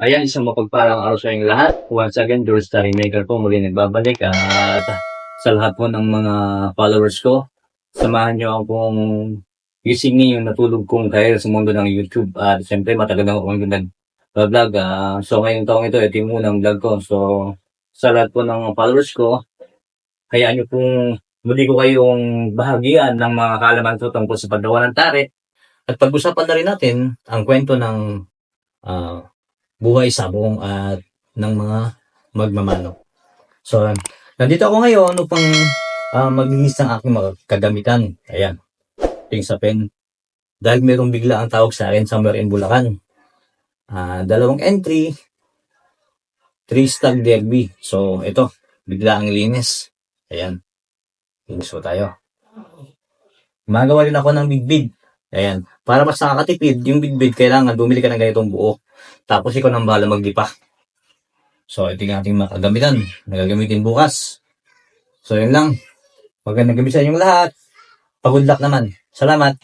Ayan, isang mapagpalang araw sa inyong lahat. Once again, George Maker po muli nagbabalik. At sa lahat po ng mga followers ko, samahan niyo akong gisingin yung natulog kong career sa mundo ng YouTube. At siyempre, matagal na akong nag-vlog. Ah, so, ngayong taong ito, ito yung unang vlog ko. So, sa lahat po ng followers ko, hayaan niyo pong muli ko kayong bahagian ng mga kaalaman ko tungkol sa paggawa ng tare. At pag-usapan na rin natin ang kwento ng ah, buhay sabong at ng mga magmamano. So, nandito ako ngayon upang uh, maglinis ng aking mga kagamitan. Ayan, ping sa pen. Dahil mayroong bigla ang tawag sa akin somewhere in Bulacan. Ah, dalawang entry, 3 stag derby. So, ito, bigla ang linis. Ayan. Linis po tayo. Magawa rin ako ng big bid. Ayan. Para mas nakakatipid, yung big bid, kailangan bumili ka ng ganitong buo. Tapos ikaw nang bahala magdipa. So, ito yung ating mga kagamitan na gagamitin bukas. So, yun lang. Magandang gabi sa inyong lahat. Pag-good luck naman. Salamat.